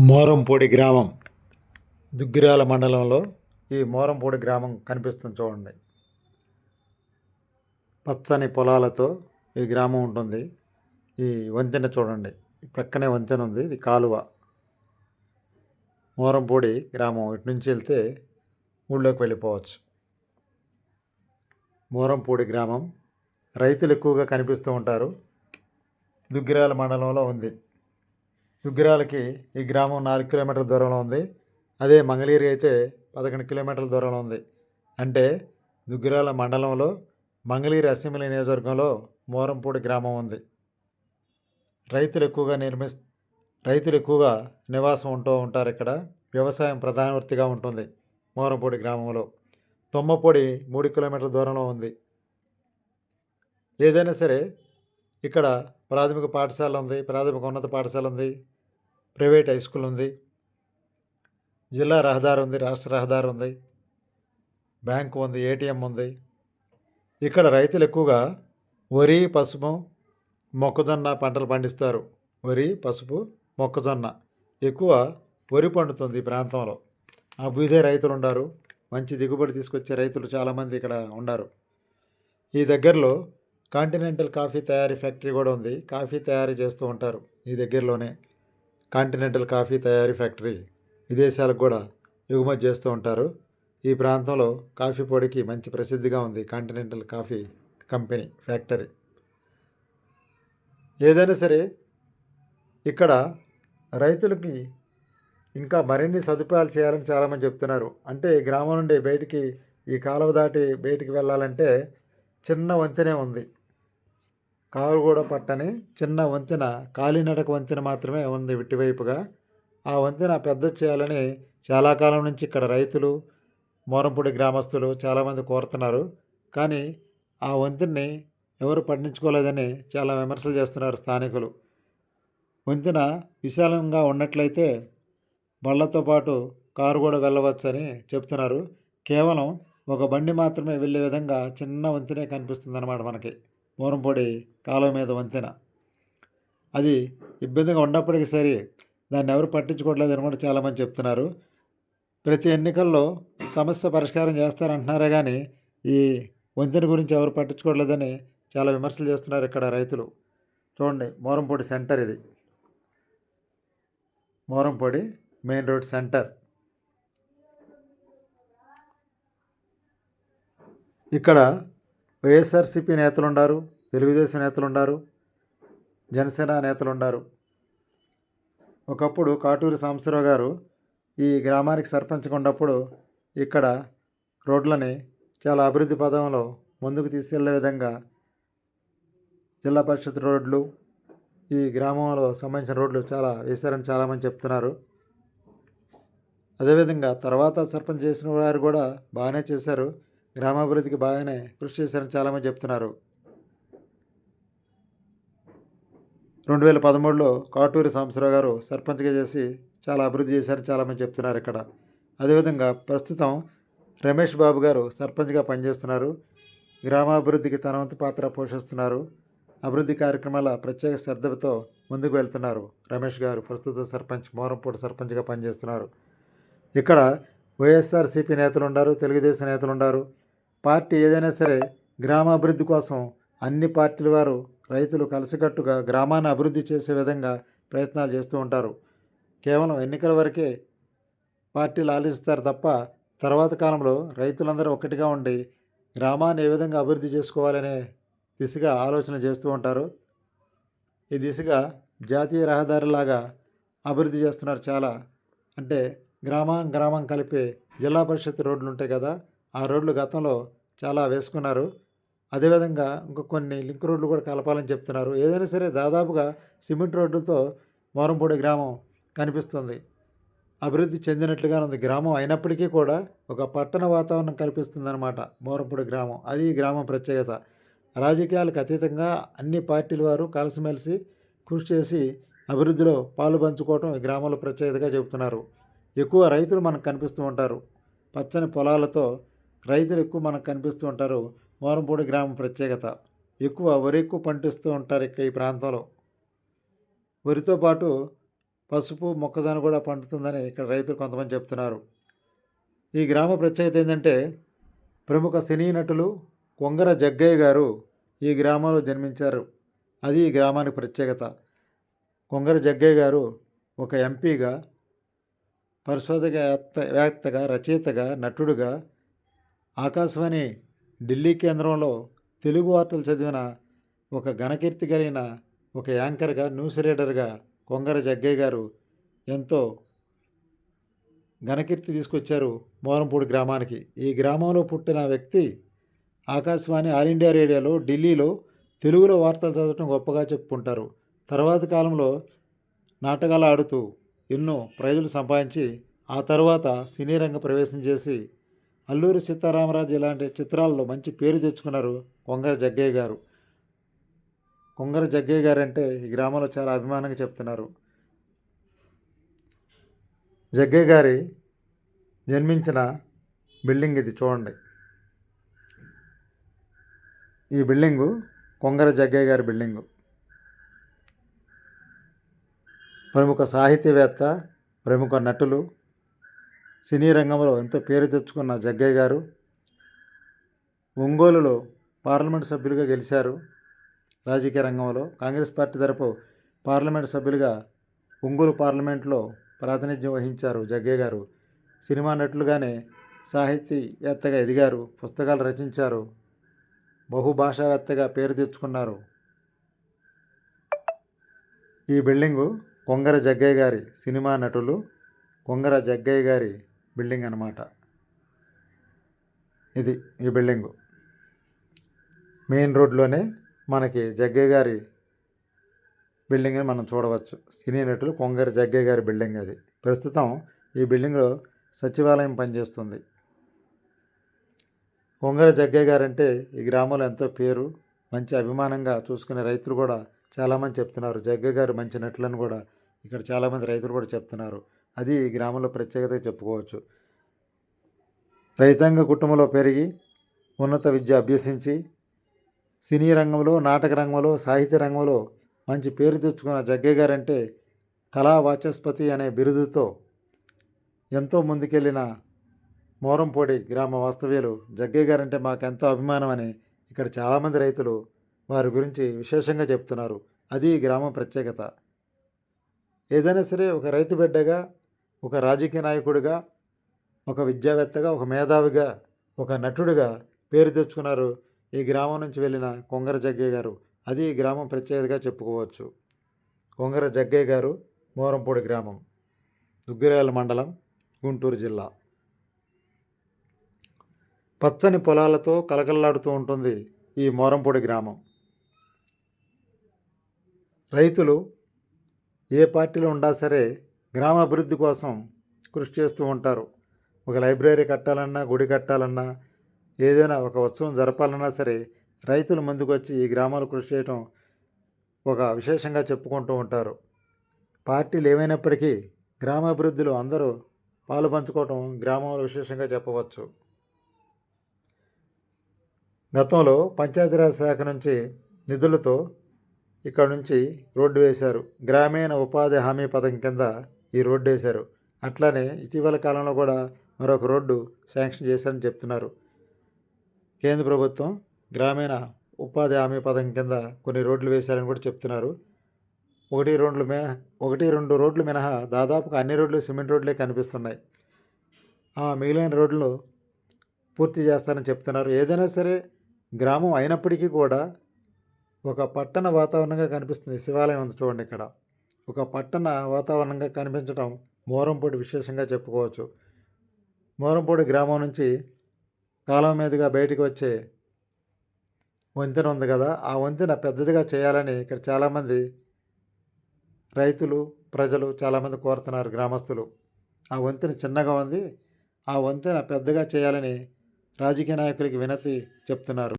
మోరంపూడి గ్రామం దుగ్గిరాల మండలంలో ఈ మోరంపూడి గ్రామం కనిపిస్తుంది చూడండి. పచ్చని పొలాలతో ఈ గ్రామం ఉంటుంది. ఈ వంతెన చూడండి ప్రక్కనే వంతెన ఉంది ఇది కాలువ. మోరంపూడి గ్రామం ఇటు నుంచి వెళ్తే ఊళ్ళోకి వెళ్ళిపోవచ్చు. మోరంపూడి గ్రామం రైతులు ఎక్కువగా కనిపిస్తూ ఉంటారు. దుగ్గిరాల మండలంలో ఉంది. దుగ్గిరాలకి ఈ గ్రామం నాలుగు కిలోమీటర్ల దూరంలో ఉంది. అదే మంగళగిరి అయితే పదకొండు కిలోమీటర్ల దూరంలో ఉంది. అంటే దుగ్గిరాల మండలంలో మంగళగిరి అసెంబ్లీ నియోజకవర్గంలో మోరంపూడి గ్రామం ఉంది. రైతులు ఎక్కువగా నిర్మిస్ రైతులు ఎక్కువగా నివాసం ఉంటూ ఉంటారు ఇక్కడ. వ్యవసాయం ప్రధాన వృత్తిగా ఉంటుంది మోరంపూడి గ్రామంలో. తొమ్మపొడి మూడు కిలోమీటర్ల దూరంలో ఉంది. ఏదైనా సరే ఇక్కడ ప్రాథమిక పాఠశాల ఉంది ప్రాథమిక ఉన్నత పాఠశాల ఉంది ప్రైవేట్ హై స్కూల్ ఉంది. జిల్లా రహదారి ఉంది రాష్ట్ర రహదారి ఉంది. బ్యాంకు ఉంది ఏటీఎం ఉంది. ఇక్కడ రైతులు ఎక్కువగా వరి పసుపు మొక్కజొన్న పంటలు పండిస్తారు. వరి పసుపు మొక్కజొన్న. ఎక్కువ వరి పండుతుంది ఈ ప్రాంతంలో. అభివృద్ధి రైతులు ఉన్నారు మంచి దిగుబడి తీసుకొచ్చే రైతులు చాలామంది ఇక్కడ ఉన్నారు ఈ దగ్గరలో కాంటినెంటల్ కాఫీ తయారీ ఫ్యాక్టరీ కూడా ఉంది. కాఫీ తయారీ చేస్తూ ఉంటారు ఈ దగ్గరలోనే. కాంటినెంటల్ కాఫీ తయారీ ఫ్యాక్టరీ విదేశాలకు కూడా ఎగుమతి చేస్తూ ఉంటారు. ఈ ప్రాంతంలో కాఫీ పొడికి మంచి ప్రసిద్ధిగా ఉంది కాంటినెంటల్ కాఫీ కంపెనీ ఫ్యాక్టరీ. ఏదైనా సరే ఇక్కడ రైతులకి ఇంకా మరిన్ని సదుపాయాలు చేయాలని చాలామంది చెప్తున్నారు. అంటే ఈ గ్రామం నుండి బయటికి ఈ కాలువ దాటి బయటికి వెళ్ళాలంటే చిన్న వంతెనే ఉంది. కారు కూడా పట్టని చిన్న వంతెన కాలినడక వంతెన మాత్రమే ఉంది ఇటువైపుగా. ఆ వంతెన పెద్ద చేయాలని చాలా కాలం నుంచి ఇక్కడ రైతులు మోరంపూడి గ్రామస్తులు చాలామంది కోరుతున్నారు. కానీ ఆ వంతెనని ఎవరు పట్టించుకోలేదని చాలా విమర్శలు చేస్తున్నారు స్థానికులు. వంతెన విశాలంగా ఉన్నట్లయితే బళ్ళతో పాటు కారు కూడా వెళ్ళవచ్చని చెప్తున్నారు కేవలం ఒక బండి మాత్రమే వెళ్ళే విధంగా చిన్న వంతెనే కనిపిస్తుంది అన్నమాట మనకి. మూరంపొడి కాలువ మీద వంతెన. అది ఇబ్బందిగా ఉన్నప్పటికీ సరే దాన్ని ఎవరు పట్టించుకోవట్లేదు అనమాట చాలామంది చెప్తున్నారు. ప్రతి ఎన్నికల్లో సమస్య పరిష్కారం చేస్తారంటున్నారే కానీ ఈ వంతెన గురించి ఎవరు పట్టించుకోవట్లేదని చాలా విమర్శలు చేస్తున్నారు ఇక్కడ రైతులు. చూడండి మోరంపొడి సెంటర్ ఇది. Morampudi main road centre. ఇక్కడ వైఎస్ఆర్సీపీ నేతలు ఉన్నారు తెలుగుదేశం నేతలు ఉన్నారు జనసేన నేతలు ఉన్నారు ఒకప్పుడు కాటూరి సాంబశివరావు గారు ఈ గ్రామానికి సర్పంచ్గా ఉన్నప్పుడు ఇక్కడ రోడ్లని చాలా అభివృద్ధి పదంలో ముందుకు తీసుకెళ్ళే విధంగా జిల్లా పరిషత్ రోడ్లు ఈ గ్రామంలో సంబంధించిన రోడ్లు చాలా వేశారని చాలామంది చెప్తున్నారు. అదేవిధంగా తర్వాత సర్పంచ్ చేసిన వారు కూడా బాగానే చేశారు. గ్రామాభివృద్ధికి బాగానే కృషి చేశారని చాలామంది చెప్తున్నారు. రెండు వేల పదమూడులో కాటూరి సాంబశివరావు గారు సర్పంచ్గా చేసి చాలా అభివృద్ధి చేశారని చాలామంది చెప్తున్నారు ఇక్కడ. అదేవిధంగా ప్రస్తుతం రమేష్ బాబు గారు సర్పంచ్గా పనిచేస్తున్నారు. గ్రామాభివృద్ధికి తన వంతు పాత్ర పోషిస్తున్నారు. అభివృద్ధి కార్యక్రమాల ప్రత్యేక శ్రద్ధతో ముందుకు వెళ్తున్నారు రమేష్ గారు. ప్రస్తుత సర్పంచ్ మోరంపూడి సర్పంచ్గా పనిచేస్తున్నారు. ఇక్కడ వైఎస్ఆర్సీపీ నేతలు ఉన్నారు తెలుగుదేశం నేతలు ఉన్నారు. పార్టీ ఏదైనా సరే గ్రామాభివృద్ధి కోసం అన్ని పార్టీల వారు రైతులు కలిసికట్టుగా గ్రామాన్ని అభివృద్ధి చేసే విధంగా ప్రయత్నాలు చేస్తూ ఉంటారు. కేవలం ఎన్నికల వరకే పార్టీలు ఆలోచిస్తారు తప్ప తర్వాత కాలంలో రైతులందరూ ఒక్కటిగా ఉండి గ్రామాన్ని ఏ విధంగా అభివృద్ధి చేసుకోవాలనే దిశగా ఆలోచన చేస్తూ ఉంటారు. ఈ దిశగా జాతీయ రహదారిలాగా అభివృద్ధి చేస్తున్నారు చాలా. అంటే గ్రామం గ్రామం కలిపే జిల్లా పరిషత్ రోడ్లు ఉంటాయి కదా ఆ రోడ్లు గతంలో చాలా వేసుకున్నారు. అదేవిధంగా ఇంకా కొన్ని లింక్ రోడ్లు కూడా కలపాలని చెప్తున్నారు. ఏదైనా సరే దాదాపుగా సిమెంట్ రోడ్లతో మోరంపూడి గ్రామం కనిపిస్తుంది. అభివృద్ధి చెందినట్లుగా ఉంది. గ్రామం అయినప్పటికీ కూడా ఒక పట్టణ వాతావరణం కల్పిస్తుందన్నమాట మోరంపూడి గ్రామం. అది ఈ గ్రామం ప్రత్యేకత. రాజకీయాలకు అతీతంగా అన్ని పార్టీల వారు కలిసిమెలిసి కృషి చేసి అభివృద్ధిలో పాలు పంచుకోవటం ఈ గ్రామంలో ప్రత్యేకతగా చెబుతున్నారు. ఎక్కువ రైతులు మనకు కనిపిస్తూ ఉంటారు. పచ్చని పొలాలతో రైతులు ఎక్కువ మనకు కనిపిస్తూ ఉంటారు. మోరంపూడి గ్రామం ప్రత్యేకత. ఎక్కువ వరి ఎక్కువ పండిస్తూ ఉంటారు ఇక్కడ ఈ ప్రాంతంలో. వరితో పాటు పసుపు మొక్కజొన్న కూడా పండుతుందని ఇక్కడ రైతులు కొంతమంది చెప్తున్నారు. ఈ గ్రామ ప్రత్యేకత ఏంటంటే ప్రముఖ సినీ నటులు కొంగర జగ్గయ్య గారు ఈ గ్రామంలో జన్మించారు. అది ఈ గ్రామానికి ప్రత్యేకత. కొంగర జగ్గయ్య గారు ఒక ఎంపీగా పరిశోధకవేత్తగా రచయితగా నటుడుగా ఆకాశవాణి ఢిల్లీ కేంద్రంలో తెలుగు వార్తలు చదివిన ఒక ఘనకీర్తి కలిగిన ఒక యాంకర్గా న్యూస్ రీడర్గా కొంగర జగ్గయ్య గారు ఎంతో ఘనకీర్తి తీసుకొచ్చారు మోరంపూడి గ్రామానికి. ఈ గ్రామంలో పుట్టిన వ్యక్తి ఆకాశవాణి ఆల్ ఇండియా రేడియోలో ఢిల్లీలో తెలుగులో వార్తలు చదవటం గొప్పగా చెప్పుకుంటారు. తర్వాత కాలంలో నాటకాలు ఆడుతూ ఎన్నో ప్రైజులు సంపాదించి ఆ తర్వాత సినీ రంగ ప్రవేశం చేసి అల్లూరి సీతారామరాజు ఇలాంటి చిత్రాల్లో మంచి పేరు తెచ్చుకున్నారు కొంగర జగ్గయ్య గారు. కొంగర జగ్గయ్య గారు అంటే ఈ గ్రామంలో చాలా అభిమానంగా చెప్తున్నారు. జగ్గయ్య గారి జన్మించిన బిల్డింగ్ ఇది చూడండి. ఈ బిల్డింగు కొంగర జగ్గయ్య గారి బిల్డింగు. ప్రముఖ సాహితీవేత్త ప్రముఖ నటులు సినీ రంగంలో ఎంతో పేరు తెచ్చుకున్న జగ్గయ్య గారు ఒంగోలులో పార్లమెంట్ సభ్యులుగా గెలిచారు రాజకీయ రంగంలో. కాంగ్రెస్ పార్టీ తరపు పార్లమెంట్ సభ్యులుగా ఒంగోలు పార్లమెంట్లో ప్రాతినిధ్యం వహించారు జగ్గయ్య గారు. సినిమా నటులుగానే సాహితీవేత్తగా ఎదిగారు పుస్తకాలు రచించారు బహుభాషావేత్తగా పేరు తెచ్చుకున్నారు. ఈ బిల్డింగు కొంగర జగ్గయ్య గారి సినిమా నటులు కొంగర జగ్గయ్య గారి బిల్డింగ్ అన్నమాట. ఇది ఈ బిల్డింగు. మెయిన్ రోడ్లోనే మనకి జగ్గయ్య గారి బిల్డింగ్ని మనం చూడవచ్చు. సినీ నటులు కొంగరి జగ్గయ్య గారి బిల్డింగ్ అది. ప్రస్తుతం ఈ బిల్డింగ్లో సచివాలయం పనిచేస్తుంది. కొంగర జగ్గయ్య గారు అంటే ఈ గ్రామంలో ఎంతో పేరు మంచి అభిమానంగా చూసుకునే రైతులు కూడా చాలామంది చెప్తున్నారు. జగ్గయ్య గారు మంచి నటులను కూడా ఇక్కడ చాలామంది రైతులు కూడా చెప్తున్నారు. అది ఈ గ్రామంలో ప్రత్యేకత చెప్పుకోవచ్చు. రైతాంగ కుటుంబంలో పెరిగి ఉన్నత విద్య అభ్యసించి సినీ రంగంలో నాటక రంగంలో సాహిత్య రంగంలో మంచి పేరు తెచ్చుకున్న జగ్గయ్య గారంటే కళా వాచస్పతి అనే బిరుదుతో ఎంతో ముందుకెళ్ళిన మోరంపొడి గ్రామ వాస్తవ్యులు జగ్గయ్య గారంటే మాకెంతో మాకు ఎంతో అభిమానం అని ఇక్కడ చాలామంది రైతులు వారి గురించి విశేషంగా చెప్తున్నారు. అది గ్రామ గ్రామం ప్రత్యేకత. ఏదైనా సరే ఒక రైతు బిడ్డగా ఒక రాజకీయ నాయకుడిగా ఒక విద్యావేత్తగా ఒక మేధావిగా ఒక నటుడిగా పేరు తెచ్చుకున్నారు ఈ గ్రామం నుంచి వెళ్ళిన కొంగర జగ్గయ్య గారు. అది ఈ గ్రామం ప్రత్యేకతగా చెప్పుకోవచ్చు. కొంగర జగ్గయ్య గారు మోరంపూడి గ్రామం దుగ్గిరాల మండలం గుంటూరు జిల్లా. పచ్చని పొలాలతో కలకల్లాడుతూ ఉంటుంది ఈ మోరంపూడి గ్రామం. రైతులు ఏ పార్టీలో ఉండా సరే గ్రామాభివృద్ధి కోసం కృషి చేస్తూ ఉంటారు. ఒక లైబ్రరీ కట్టాలన్నా గుడి కట్టాలన్నా ఏదైనా ఒక ఉత్సవం జరపాలన్నా సరే రైతులు ముందుకు వచ్చి ఈ గ్రామాలు కృషి చేయటం ఒక విశేషంగా చెప్పుకుంటూ ఉంటారు. పార్టీలు ఏమైనప్పటికీ గ్రామాభివృద్ధిలో అందరూ పాలు పంచుకోవటం గ్రామంలో విశేషంగా చెప్పవచ్చు. గతంలో పంచాయతీరాజ్ శాఖ నుంచి నిధులతో ఇక్కడ నుంచి రోడ్డు వేశారు. గ్రామీణ ఉపాధి హామీ పథకం కింద ఈ రోడ్డు వేశారు. అట్లానే ఇటీవల కాలంలో కూడా మరొక రోడ్డు శాంక్షన్ చేశారని చెప్తున్నారు. కేంద్ర ప్రభుత్వం గ్రామీణ ఉపాధి హామీ పథకం కింద కొన్ని రోడ్లు వేశారని కూడా చెప్తున్నారు. ఒకటి రెండు మినహా ఒకటి రెండు రోడ్లు మినహా దాదాపుగా అన్ని రోడ్లు సిమెంట్ రోడ్లే కనిపిస్తున్నాయి. ఆ మిగిలిన రోడ్లు పూర్తి చేస్తారని చెప్తున్నారు. ఏదైనా సరే గ్రామం అయినప్పటికీ కూడా ఒక పట్టణ వాతావరణంగా కనిపిస్తుంది. శివాలయం ఉంది చూడండి ఇక్కడ. ఒక పట్టణ వాతావరణంగా కనిపించడం మోరంపూడి విశేషంగా చెప్పుకోవచ్చు. మోరంపూడి గ్రామం నుంచి కాలం మీదుగా బయటికి వచ్చే వంతెన ఉంది కదా ఆ వంతెన పెద్దదిగా చేయాలని ఇక్కడ చాలామంది రైతులు ప్రజలు చాలామంది కోరుతున్నారు గ్రామస్తులు. ఆ వంతెన చిన్నగా ఉంది. ఆ వంతెన పెద్దగా చేయాలని రాజకీయ నాయకులకి వినతి చెప్తున్నారు.